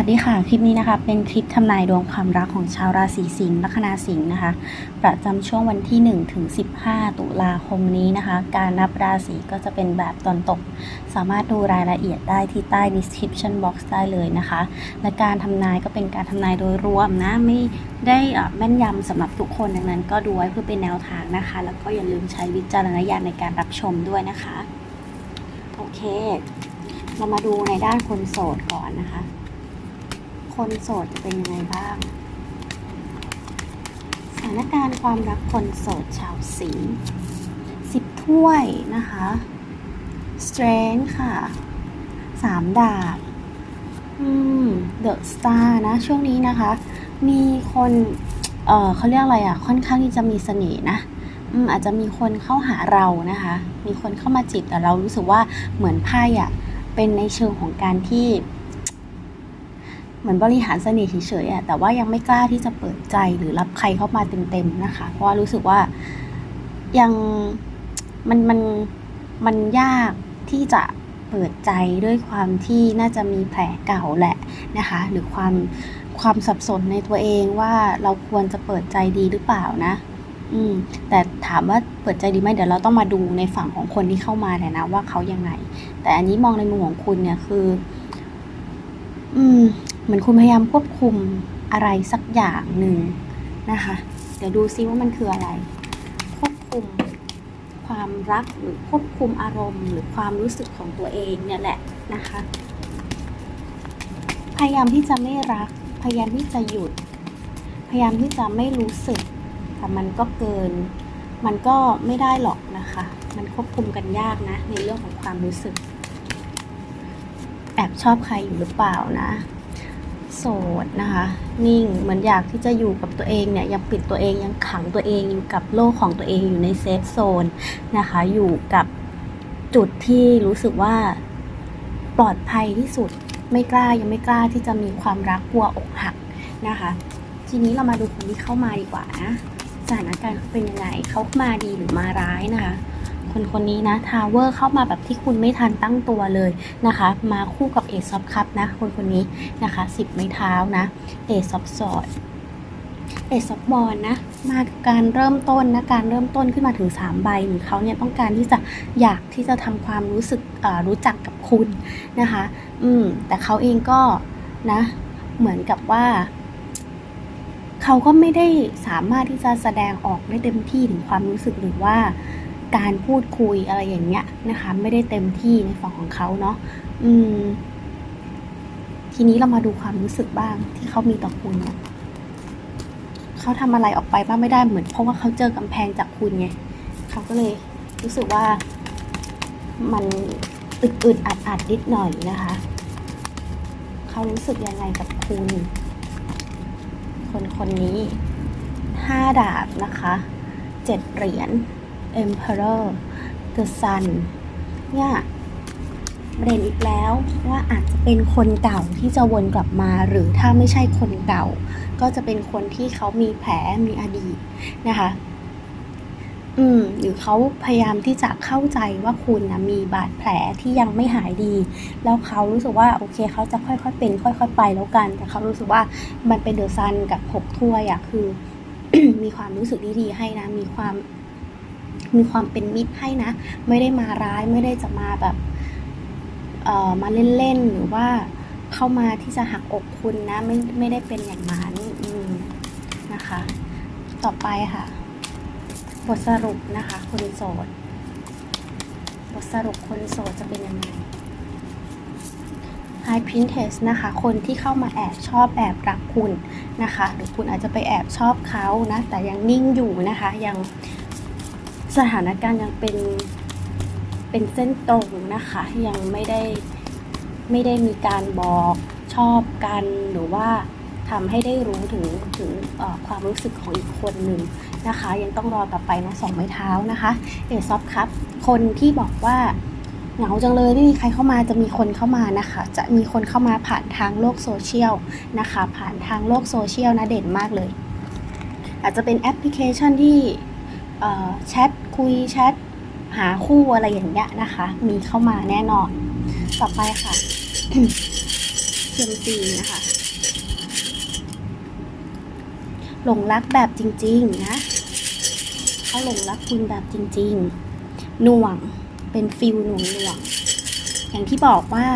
สวัสดีค่ะ คลิปนี้นะคะ เป็นคลิปทำนายดวงความรักของชาวราศีสิงห์ลัคนาสิงห์นะคะ ประจำช่วงวันที่ 1 ถึง 15 ตุลาคมนี้นะคะ การนับราศีก็จะเป็นแบบตอนตก สามารถดูรายละเอียดได้ที่ใต้ description box ได้เลยนะคะ และการทำนายก็เป็นการทำนายโดยรวมนะ ไม่ได้แม่นยำสำหรับทุกคนดังนั้น ก็ดูไว้เพื่อเป็นแนวทางนะคะ แล้วก็อย่าลืมใช้วิจารณญาณในการรับชมด้วยนะคะ โอเค เรามาดูในด้านคนโสดก่อนนะคะ คนโสดจะเป็นยังไงบ้าง สถานการณ์ความรักคนโสดชาวสิงห์สิบถ้วยนะคะ strength ค่ะสามดาบอืม the star นะ ช่วงนี้นะคะ มีคนเออเขาเรียกอะไรอะ่ะ ค่อนข้างที่จะมีเสน่ห์นะอืมอาจจะมีคนเข้าหาเรานะคะ มีคนเข้ามาจีบแต่เรารู้สึกว่าเหมือนไพ่อะเป็นในเชิงของการที่ เหมือนบริหารเสน่ห์เฉยๆอะแต่ว่ายังไม่กล้าที่จะเปิดใจหรือรับใครเข้ามาเต็มๆนะคะ เพราะว่ารู้สึกว่ายังมันมันมันยากที่จะเปิดใจด้วยความที่น่าจะมีแผลเก่าแหละนะคะ หรือความความสับสนในตัวเองว่าเราควรจะเปิดใจดีหรือเปล่านะ อืม แต่ถามว่าเปิดใจดีไหมเดี๋ยวเราต้องมาดูในฝั่งของคนที่เข้ามาเนี่ยนะว่าเขายังไง แต่อันนี้มองในมุมของคุณเนี่ยคือ อืม เหมือนคุณพยายามควบคุมอะไรสักอย่างหนึ่งนะคะ เดี๋ยวดูซิว่ามันคืออะไร ควบคุมความรักหรือควบคุมอารมณ์ หรือความรู้สึกของตัวเองเนี่ยแหละนะคะ พยายามที่จะไม่รัก พยายามที่จะหยุด พยายามที่จะไม่รู้สึก แต่มันก็เกิน มันก็ไม่ได้หรอกนะคะ มันควบคุมกันยากนะ ในเรื่องของความรู้สึก แอบชอบใครอยู่หรือเปล่านะ โสดนะคะ นิ่งเหมือนอยากที่จะอยู่กับตัวเองเนี่ยยังปิดตัวเองยังขังตัวเองอยู่กับโลกของตัวเองอยู่ในเซฟโซนนะคะ อยู่กับจุดที่รู้สึกว่าปลอดภัยที่สุดไม่กล้ายังไม่กล้าที่จะมีความรักกลัวอกหักนะคะ ทีนี้เรามาดูคนที่เข้ามาดีกว่านะสถานการณ์เขาเป็นยังไงเขามาดีหรือมาร้ายนะคะ คนคนนี้นะทาวเวอร์เข้ามาแบบที่คุณไม่ทันตั้งตัวเลยนะคะ มาคู่กับเอซอฟคัพนะ คนคนนี้นะคะสิบไม้เท้านะเอซอฟสอดเอซอฟบอลนะ มากับการเริ่มต้นนะ การเริ่มต้นขึ้นมาถึง 3 ใบเหมือนเขาเนี่ยต้องการที่จะอยากที่จะทำความรู้สึกรู้จักกับคุณนะคะ อืม แต่เขาเองก็นะ เหมือนกับว่าเขาก็ไม่ได้สามารถที่จะแสดงออกได้เต็มที่ถึงความรู้สึกหรือว่า การพูดคุยอะไรอย่างเงี้ยนะคะ ไม่ได้เต็มที่ในฝั่งของเขาเนาะอืม ทีนี้เรามาดูความรู้สึกบ้างที่เขามีต่อคุณเนี่ยเขาทำอะไรออกไปบ้างไม่ได้เหมือน เพราะว่าเขาเจอกำแพงจากคุณไงเขาก็เลยรู้สึกว่ามันอึดๆอัดๆนิดหน่อยนะคะ เขารู้สึกยังไงกับคุณ คนคนนี้ห้าดาบนะคะเจ็ดเหรียญ Emperor The Sun เนี่ยประเด็นอีกแล้วว่าอาจจะเป็นคนเก่าที่จะวนกลับมาหรือถ้าไม่ใช่คนเก่า ก็จะเป็นคนที่เขามีแผลมีอดีตนะคะอืมหรือเขาพยายามที่จะเข้าใจว่าคุณนะมีบาดแผลที่ยังไม่หายดี แล้วเขารู้สึกว่าโอเคเขาจะค่อยๆเป็น ค่อย ๆ ไปแล้วกัน แต่เขารู้สึกว่ามันเป็นเดอะซันกับหกถ้วยอะคือ มีความรู้สึกดีๆให้นะมีความ มีความเป็นมิตรให้นะ ไม่ได้มาร้ายไม่ได้จะมาแบบเอ่อมาเล่นๆหรือว่าเข้ามาที่จะหักอกคุณนะไม่ไม่ได้เป็นอย่างนั้นอืมนะคะ ต่อไปค่ะ บทสรุปนะคะ คนโสด บทสรุปคนโสดจะเป็นยังไง High Princess นะคะ คนที่เข้ามาแอบชอบแอบรักคุณนะคะ หรือคุณอาจจะไปแอบชอบเขานะ แต่ยังนิ่งอยู่นะคะ ยัง สถานการณ์ยังเป็นเป็นเส้นตรงนะคะ ยังไม่ได้ไม่ได้มีการบอกชอบกันหรือว่าทำให้ได้รู้ถึงถึงความรู้สึกของอีกคนหนึ่งนะคะ ยังต้องรอต่อไปนะสองไม้เท้านะคะเอซอฟครับ คนที่บอกว่าเหงาจังเลยไม่มีใครเข้ามาจะมีคนเข้ามานะคะ จะมีคนเข้ามาผ่านทางโลกโซเชียลนะคะ ผ่านทางโลกโซเชียลนะเด่นมากเลย อาจจะเป็นแอปพลิเคชันที่ แชทคุยแชทหาคู่อะไรอย่างเงี้ยนะคะ มีเข้ามาแน่นอน ต่อไปค่ะซียมซีนะคะหลงรักแบบจริง ๆ นะเขาหลงรักคุณแบบจริง ๆ หน่วงเป็นฟิลหน่วงหน่วงอย่างที่บอกว่า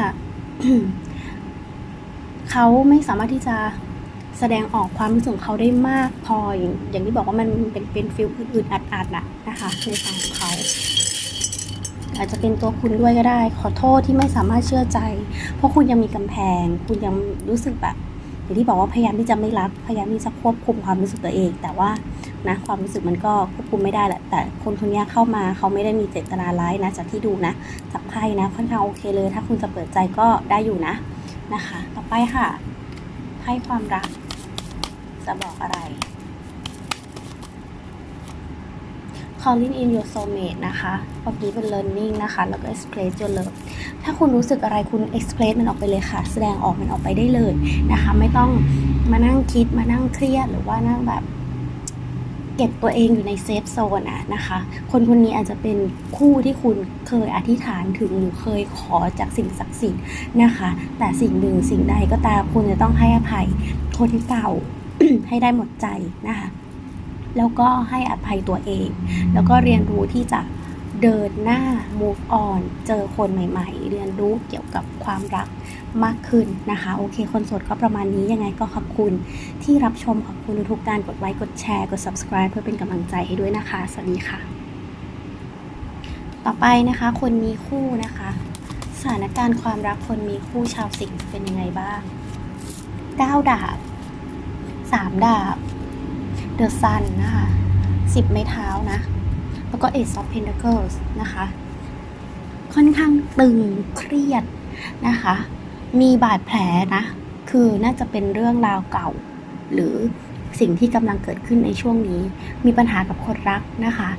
เขาไม่สามารถที่จะ แสดงออกความรู้สึกเขาได้มากพออย่างอย่างที่บอกว่ามันเป็นเป็นฟิลอื่นๆอัดๆน่ะนะคะในฝั่งของเขา อาจจะเป็นตัวคุณด้วยก็ได้ ขอโทษที่ไม่สามารถเชื่อใจ เพราะคุณยังมีกำแพง คุณยังรู้สึกแบบอย่างที่บอกว่าพยายามที่จะไม่รักพยายามที่จะควบคุมความรู้สึกตัวเอง แต่ว่านะความรู้สึกมันก็ควบคุมไม่ได้แหละ แต่คนคนนี้เข้ามาเขาไม่ได้มีเจตนาร้ายนะจากที่ดูนะจากไพ่นะค่อนข้างโอเคเลย ถ้าคุณจะเปิดใจก็ได้อยู่นะนะคะ ต่อไปค่ะไพ่ความรัก อกอะไร calling in your soulmate นะคะเมื่อกี้เป็น learning นะคะ แล้วก็ express your love ถ้าคุณรู้สึกอะไรคุณ express มันออกไปเลยค่ะ แสดงออกมันออกไปได้เลยนะคะ ไม่ต้องมานั่งคิด มานั่งเครียด หรือว่านั่งแบบ เก็บตัวเองอยู่ในเซฟโซนอะนะคะ คนคนนี้อาจจะเป็นคู่ที่คุณเคยอธิษฐานถึงหรือเคยขอจากสิ่งศักดิ์สิทธิ์นะคะ แต่สิ่งหนึ่งสิ่งใดก็ตามคุณจะต้องให้อภัยคนเก่า ให้ได้หมดใจนะคะแล้วก็ให้อภัยตัวเอง แล้วก็เรียนรู้ที่จะเดินหน้า move on เจอคนใหม่ ๆ เรียนรู้เกี่ยวกับความรักมากขึ้นนะคะ โอเค คนโสดก็ประมาณนี้ยังไงก็ขอบคุณที่รับชมขอบคุณทุกการกดไลค์กดแชร์กด subscribe เพื่อเป็นกำลังใจให้ด้วยนะคะ สวัสดีค่ะ ต่อไปนะคะ คนมีคู่นะคะ สถานการณ์ความรักคนมีคู่ชาวสิงห์เป็นยังไงบ้างก้าดาบ สามดาบ เดอะซันนะคะสิบไม้เท้านะ แล้วก็ Ace of Pentacles นะคะ ค่อนข้างตึงเครียดนะคะ มีบาดแผลนะ คือน่าจะเป็นเรื่องราวเก่า หรือสิ่งที่กำลังเกิดขึ้นในช่วงนี้ มีปัญหากับคนรักนะคะ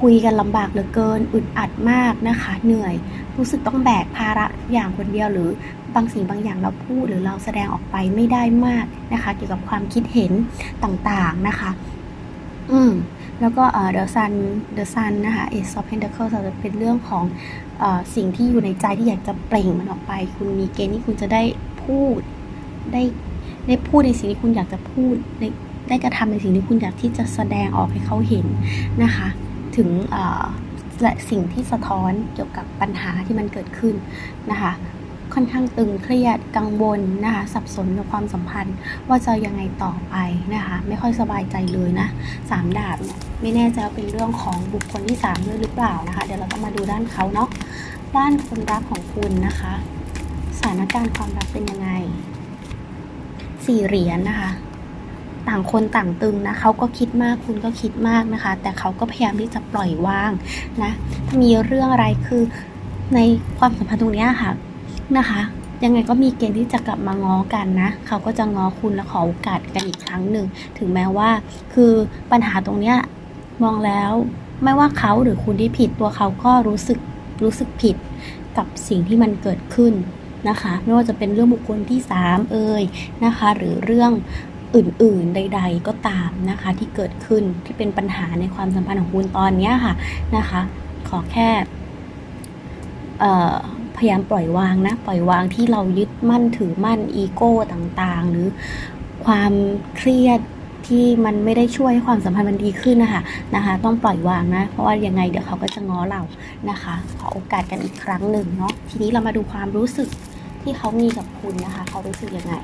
คุยกันลำบากเหลือเกิน อึดอัดมากนะคะ เหนื่อย รู้สึกต้องแบกภาระทุกอย่างคนเดียวหรือบางสิ่งบางอย่างเราพูดหรือเราแสดงออกไปไม่ได้มากนะคะ เกี่ยวกับความคิดเห็นต่างๆนะคะ อืมแล้วก็เอ่อ The Sun The Sun นะคะ Ace of Pentacles จะเป็นเรื่องของเออสิ่งที่อยู่ในใจที่อยากจะเปล่งมันออกไป คุณมีเกณฑ์ที่คุณจะได้พูดได้ได้พูดในสิ่งที่คุณอยากจะพูดได้ได้กระทำในสิ่งที่คุณอยากที่จะแสดงออกให้เขาเห็นนะคะ ถึงและสิ่งที่สะท้อนเกี่ยวกับปัญหาที่มันเกิดขึ้นนะคะค่อนข้างตึงเครียดกังวลนะคะสับสนกับความสัมพันธ์ ว่าจะยังไงต่อไปนะคะไม่ค่อยสบายใจเลยนะสามดาบเนี่ยไม่แน่ใจว่าเป็นเรื่องของบุคคลที่สามด้วยหรือเปล่านะคะเดี๋ยวเราต้องมาดูด้านเขาเนาะด้านคนรักของคุณนะคะ สถานการณ์ความรักเป็นยังไงสี่เหรียญนะคะ ต่างคนต่างตึงนะเขาก็คิดมากคุณก็คิดมากนะคะ แต่เขาก็พยายามที่จะปล่อยวางนะถ้ามีเรื่องอะไรคือในความสัมพันธ์ตรงนี้ค่ะนะคะยังไงก็มีเกณฑ์ที่จะกลับมาง้อกันนะ เขาก็จะง้อคุณและขอโอกาสกันอีกครั้งหนึ่ง ถึงแม้ว่า คือปัญหาตรงเนี้ยมองแล้วไม่ว่าเขาหรือคุณที่ผิดตัวเขาก็รู้สึกรู้สึกผิดกับสิ่งที่มันเกิดขึ้นนะคะ ไม่ว่าจะเป็นเรื่องบุคคลที่สามเอ่ยนะคะ หรือเรื่อง อื่นๆ ใด ๆ ก็ตามนะคะที่เกิดขึ้นที่เป็นปัญหาในความสัมพันธ์ของคุณตอนนี้ค่ะนะคะ ขอแค่พยายามปล่อยวางนะ ปล่อยวางที่เรายึดมั่นถือมั่นอีโก้ต่างๆ หรือความเครียดที่มันไม่ได้ช่วยให้ความสัมพันธ์มันดีขึ้นนะคะนะคะ ต้องปล่อยวางนะ เพราะว่ายังไงเดี๋ยวเขาก็จะง้อเรานะคะ ขอโอกาสกันอีกครั้งหนึ่งเนาะทีนี้เรามาดูความรู้สึกที่เขามีกับคุณนะคะ เขารู้สึกยังไง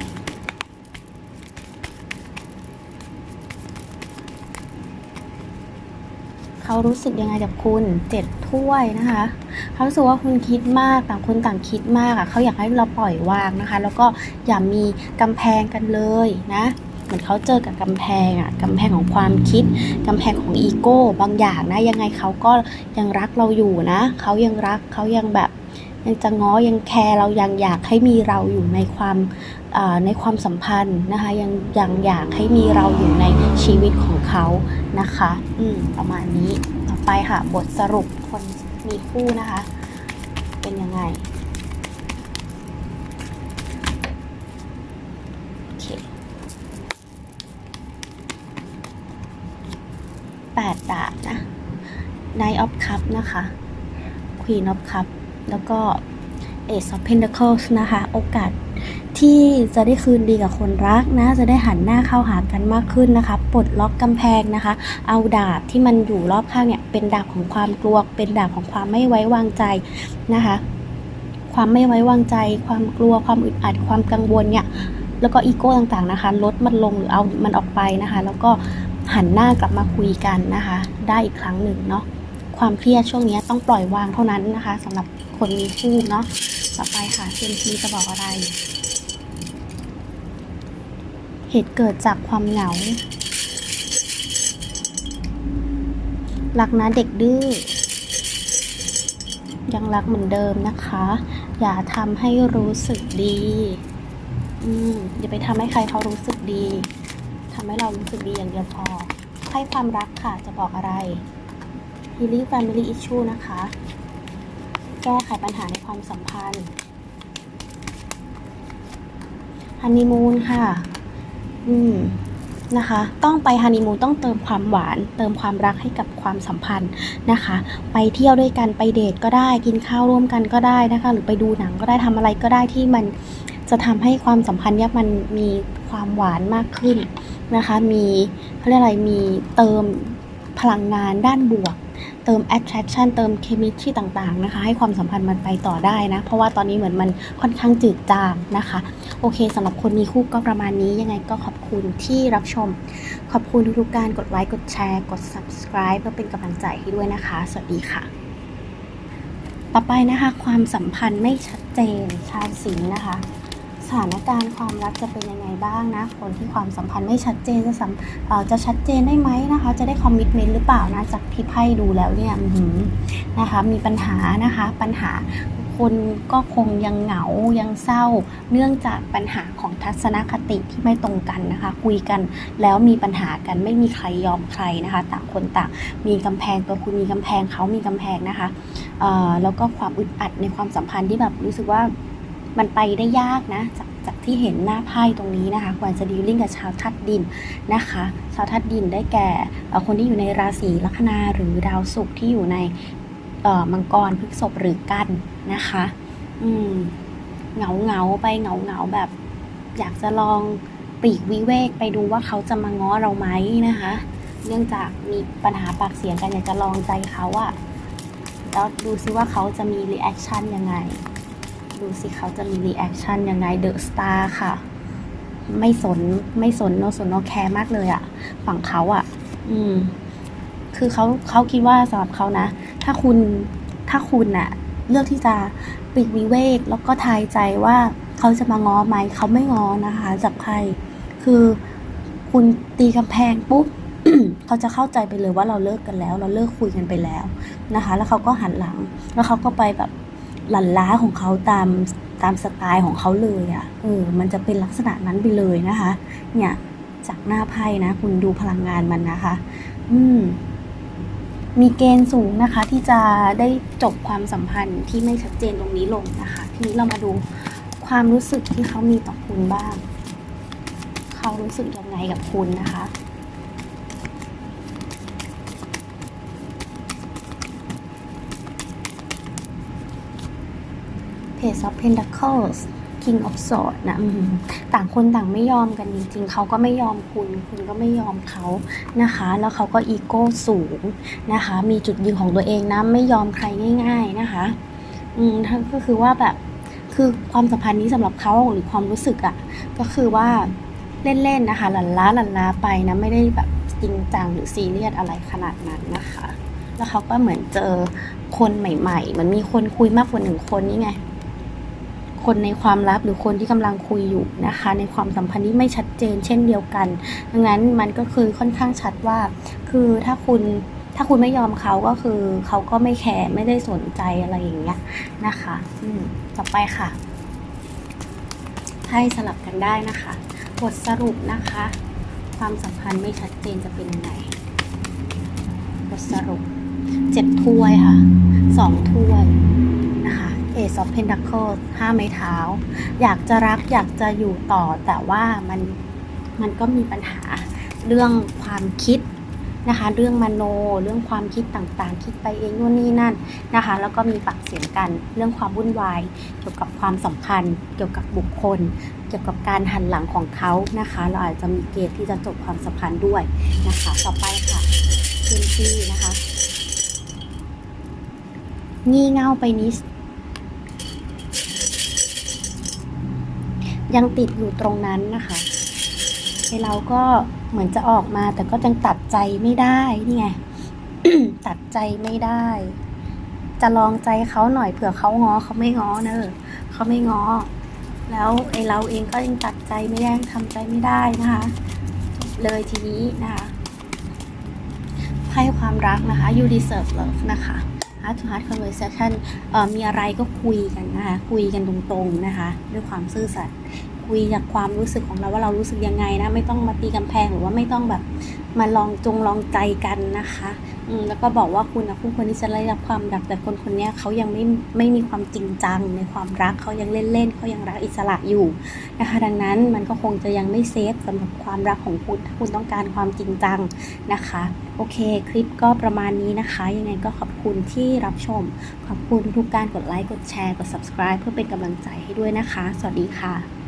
เขารู้สึกยังไงกับคุณเจ็ดถ้วยนะคะเขารู้สึกว่าคุณคิดมากต่างคนต่างคิดมากอะเขาอยากให้เราปล่อยวางนะคะ แล้วก็อย่ามีกำแพงกันเลยนะเหมือนเขาเจอกับกำแพงอะกำแพงของความคิดกำแพงของอีโก้บางอย่างนะยังไงเขาก็ยังรักเราอยู่นะเขายังรักเขายังแบบ ยังจะง้อยังแคร์เรายังอยากให้มีเราอยู่ในความในความสัมพันธ์นะคะยังยังอยากให้มีเราอยู่ในชีวิตของเขานะคะอืมประมาณนี้ต่อไปค่ะบทสรุปคนมีคู่นะคะ เป็นยังไงโอเคแปดดาบนะ Knight of Cup นะคะ Queen of Cup แล้วก็ Ace of Pentacles นะคะ โอกาสที่จะได้คืนดีกับคนรักนะ จะได้หันหน้าเข้าหากันมากขึ้นนะคะ ปลดล็อกกำแพงนะคะ เอาดาบที่มันอยู่รอบข้างเนี่ย เป็นดาบของความกลัว เป็นดาบของความไม่ไว้วางใจนะคะ ความไม่ไว้วางใจ ความกลัว ความอึดอัด ความกังวลเนี่ย แล้วก็อีโก้ต่างๆนะคะ ลดมันลงหรือเอามันออกไปนะคะ แล้วก็หันหน้ากลับมาคุยกันนะคะ ได้อีกครั้งหนึ่งเนาะ ความเครียดช่วงนี้ต้องปล่อยวางเท่านั้นนะคะสำหรับคนมีคู่เนาะต่อไปค่ะเซนทีจะบอกอะไร เหตุเกิดจากความเหงารักนะเด็กดื้อยังรักเหมือนเดิมนะคะ อย่าทำให้รู้สึกดี อืมอย่าไปทำให้ใครเขารู้สึกดีทำให้เรารู้สึกดีอย่างเดียวพอให้ความรักค่ะจะบอกอะไร Healing Family Issue นะคะ แก้ไขปัญหาในความสัมพันธ์ฮันนีมูนค่ะ อืม นะคะ ต้องไปฮันนีมูนต้องเติมความหวาน เติมความรักให้กับความสัมพันธ์นะคะ ไปเที่ยวด้วยกัน ไปเดทก็ได้ กินข้าวร่วมกันก็ได้นะคะ หรือไปดูหนังก็ได้ทำอะไรก็ได้ที่มันจะทำให้ความสัมพันธ์เนี่ยมันมีความหวานมากขึ้นนะคะ มีเขาเรียกอะไร มีเติมพลังงานด้านบวก เติม attraction เติม chemistry ต่างๆนะคะ ให้ความสัมพันธ์มันไปต่อได้นะ เพราะว่าตอนนี้เหมือนมันค่อนข้างจืดจางนะคะ โอเคสำหรับคนมีคู่ก็ประมาณนี้ยังไงก็ขอบคุณที่รับชม ขอบคุณทุกๆการกดไลค์กดแชร์กด subscribe เพื่อเป็นกำลังใจให้ด้วยนะคะ สวัสดีค่ะ ต่อไปนะคะ ความสัมพันธ์ไม่ชัดเจนชาวสิงห์นะคะ สถานการณ์ความรักจะเป็นยังไง บ้างนะคนที่ความสัมพันธ์ไม่ชัดเจนจะสัมจะชัดเจนได้ไหมนะคะ จะได้คอมมิชเมนต์หรือเปล่านะจากที่ไพ่ดูแล้วเนี่ยนะคะมีปัญหานะคะปัญหาคนก็คงยังเหงายังเศร้า เนื่องจากปัญหาของทัศนคติที่ไม่ตรงกันนะคะ คุยกันแล้วมีปัญหากันไม่มีใครยอมใครนะคะ ต่างคนต่างมีกำแพงตัวคุณมีกำแพงเขามีกำแพงนะคะแล้วก็ความอึดอัดในความสัมพันธ์ที่แบบรู้สึกว่ามันไปได้ยากนะจาก ที่เห็นหน้าไพ่ตรงนี้นะคะควรจะดีลลิ่งกับชาวทัดดินนะคะ ชาวทัดดินได้แก่คนที่อยู่ในราศีลัคนาหรือดาวศุกร์ที่อยู่ในมังกรพฤษภหรือกันนะคะ อืมเหงาเหงาไปเหงาเหงาแบบ อยากจะลองปลีกวิเวกไปดูว่าเขาจะมาง้อเราไหมนะคะ เนื่องจากมีปัญหาปากเสียงกันอยากจะลองใจเขาอะแล้วดูซิว่าเขาจะมีรีแอคชั่นยังไง ดูสิเขาจะมีรีแอคชั่นยังไงเดอะสตาร์ค่ะ ไม่สนไม่สนโนสนโนแคร์มากเลยอะฝั่งเขาอะอืม คือเขาเขาคิดว่าสำหรับเขานะ ถ้าคุณถ้าคุณน่ะเลือกที่จะปลีกวิเวกแล้วก็ทายใจว่าเขาจะมาง้อไหมเขาไม่ง้อนะคะจากใคร คือคุณตีกำแพงปุ๊บเขาจะเข้าใจไปเลยว่าเราเลิกกันแล้ว เราเลิกคุยกันไปแล้วนะคะ แล้วเขาก็หันหลัง แล้วเขาก็ไปแบบ หลั่นล้าของเขาตามตามสไตล์ของเขาเลยอะ่ะ เออ มันจะเป็นลักษณะนั้นไปเลยนะคะ เนี่ย จากหน้าไพ่นะ คุณดูพลังงานมันนะคะ อืม มีเกณฑ์สูงนะคะ ที่จะได้จบความสัมพันธ์ที่ไม่ชัดเจนตรงนี้ลงนะคะ ทีนี้เรามาดูความรู้สึกที่เขามีต่อคุณบ้าง เขารู้สึกยังไงกับคุณนะคะ Page of Pentacles King of Swords นะต่างคนต่างไม่ยอมกันจริงๆเขาก็ไม่ยอมคุณ คุณก็ไม่ยอมเขานะคะ แล้วเขาก็อีโก้สูงนะคะ มีจุดยืนของตัวเองนะ ไม่ยอมใครง่าย ๆนะคะ อืมก็คือว่าแบบคือความสัมพันธ์นี้สำหรับเขาหรือความรู้สึกอะ่ะ ก็คือว่าเล่นๆนะคะหลันล้าหลันล้าไปนะไม่ได้แบบจริงจังหรือซีเรียสอะไรขนาดนั้นนะคะ แล้วเขาก็เหมือนเจอคนใหม่ๆ มันมีคนคุยมากกว่าหนึ่งคนนี่ไง คนในความลับหรือคนที่กำลังคุยอยู่นะคะ ในความสัมพันธ์ที่ไม่ชัดเจน เช่นเดียวกัน ดังนั้นมันก็คือค่อนข้างชัดว่า คือถ้าคุณถ้าคุณไม่ยอมเขาก็คือเขาก็ไม่แคร์ไม่ได้สนใจอะไรอย่างเงี้ยนะคะอืมต่อไปค่ะให้สลับกันได้นะคะ บทสรุปนะคะ ความสัมพันธ์ไม่ชัดเจนจะเป็นยังไงบทสรุปเจ็ดถ้วยค่ะสองถ้วย Ace of Pentacles ห้าไม้เท้า อยากจะรักอยากจะอยู่ต่อ แต่ว่ามันมันก็มีปัญหาเรื่องความคิดนะคะ เรื่องมโนเรื่องความคิดต่างๆ คิดไปเองนู่นนี่นั่นนะคะ แล้วก็มีปากเสียงกันเรื่องความวุ่นวาย เกี่ยวกับความสัมพันธ์ เกี่ยวกับบุคคล เกี่ยวกับการหันหลังของเขานะคะ เราอาจจะมีเกณฑ์ที่จะจบความสัมพันธ์ด้วยนะคะ ต่อไปค่ะพื้นที่นะคะงี่เง่าไปนิด ยังติดอยู่ตรงนั้นนะคะไอเราก็เหมือนจะออกมาแต่ก็ยังตัดใจไม่ได้นี่ไงตัดใจไม่ได้ จะลองใจเขาหน่อยเผื่อเขาง้อเขาไม่ง้อเนอะเขาไม่ง้อแล้วไอเราเองก็ยังตัดใจไม่ได้ทำใจไม่ได้นะคะ เลยทีนี้นะคะไพ่ความรักนะคะ you deserve love นะคะ ฮาร์ด to heart conversation มีอะไรก็คุยกันนะคะคุยกันตรงๆนะคะด้วยความซื่อสัตย์คุยจากความรู้สึกของเราว่าเรารู้สึกยังไงนะไม่ต้องมาตีกำแพงหรือว่าไม่ต้องแบบมาลองจงลองใจกันนะคะ แล้วก็บอกว่าคุณนะผู้คนที่จะได้รับความรักแต่คนคนนี้เขายังไม่ไม่มีความจริงจังในความรักเขายังเล่นๆเขายังรักอิสระอยู่นะคะดังนั้นมันก็คงจะยังไม่เซฟสำหรับความรักของคุณถ้าคุณต้องการความจริงจังนะคะ โอเค คลิปก็ประมาณนี้นะคะ ยังไงก็ขอบคุณที่รับชม ขอบคุณทุกการกดไลค์กดแชร์กด subscribe เพื่อเป็นกำลังใจให้ด้วยนะคะ สวัสดีค่ะ